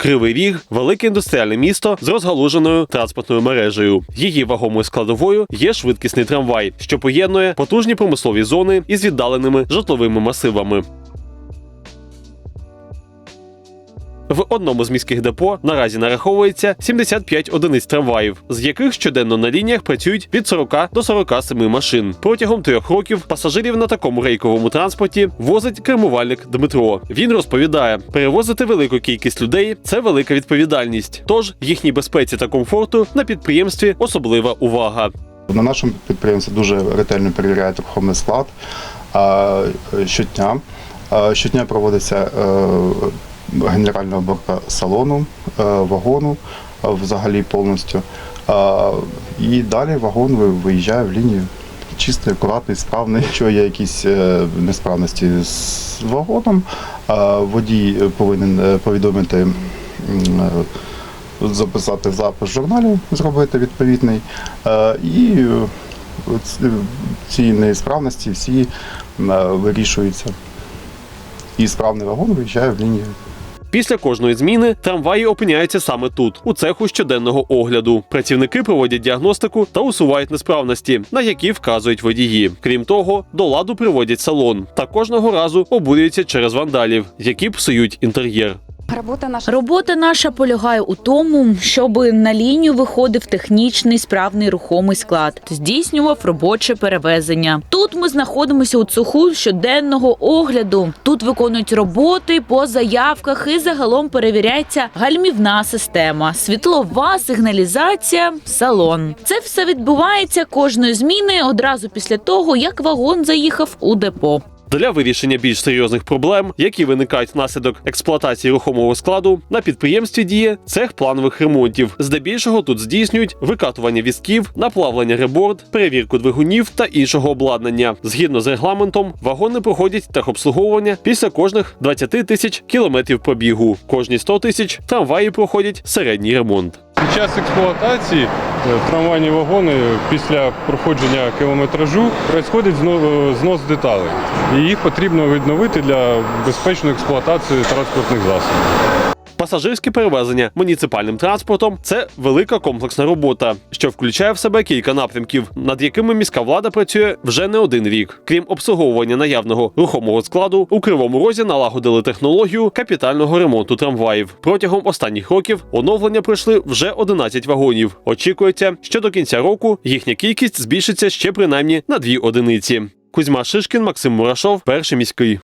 Кривий Ріг велике індустріальне місто з розгалуженою транспортною мережею. Її вагомою складовою є швидкісний трамвай, що поєднує потужні промислові зони із віддаленими житловими масивами. В одному з міських депо наразі нараховується 75 одиниць трамваїв, з яких щоденно на лініях працюють від 40 до 47 машин. Протягом трьох років пасажирів на такому рейковому транспорті возить кермувальник Дмитро. Він розповідає, перевозити велику кількість людей це велика відповідальність. Тож їхній безпеці та комфорту на підприємстві особлива увага. На нашому підприємстві дуже ретельно перевіряють рухомий склад а, щодня. Щодня проводиться е, генеральна салону, е, вагону е, взагалі повністю. І далі вагон виїжджає в лінію. Чистий, акуратний, справний. Якщо є якісь е, несправності з вагоном, водій повинен е, повідомити е, записати запис в журналі, зробити відповідний. Е, І е, ці несправності всі е, вирішуються. І справний вагон виїжджає в лінію. Після кожної зміни трамваї опиняються саме тут, у цеху щоденного огляду. Працівники проводять діагностику та усувають несправності, на які вказують водії. Крім того, до ладу приводять салон та кожного разу обурюються через вандалів, які псують інтер'єр. Робота наша Робота наша полягає у тому, щоб на лінію виходив технічний справний рухомий склад, здійснював робоче перевезення. Тут ми знаходимося у цеху щоденного огляду. Тут виконують роботи по заявках і загалом перевіряється гальмівна система, світлова сигналізація, салон. Це все відбувається кожної зміни одразу після того, як вагон заїхав у депо. Для вирішення більш серйозних проблем, які виникають внаслідок експлуатації рухомого складу, на підприємстві діє цех планових ремонтів. Здебільшого тут здійснюють викатування візків, наплавлення реборд, перевірку двигунів та іншого обладнання. Згідно з регламентом, вагони проходять техобслуговування після кожних 20 тисяч кілометрів пробігу. Кожні 100 тисяч трамваї проходять середній ремонт. Час експлуатації е, трамвайні вагони після проходження кілометражу відбувається знос деталей. І їх потрібно відновити для безпечної експлуатації транспортних засобів. Пасажирське перевезення муніципальним транспортом це велика комплексна робота, що включає в себе кілька напрямків, над якими міська влада працює вже не один рік. Крім обслуговування наявного рухомого складу, у кривому розі налагодили технологію капітального ремонту трамваїв. Протягом останніх років оновлення пройшли вже 11 вагонів. Очікується, що до кінця року їхня кількість збільшиться ще принаймні на дві одиниці. Кузьма Шишкін, Максим Мурашов, перший міський.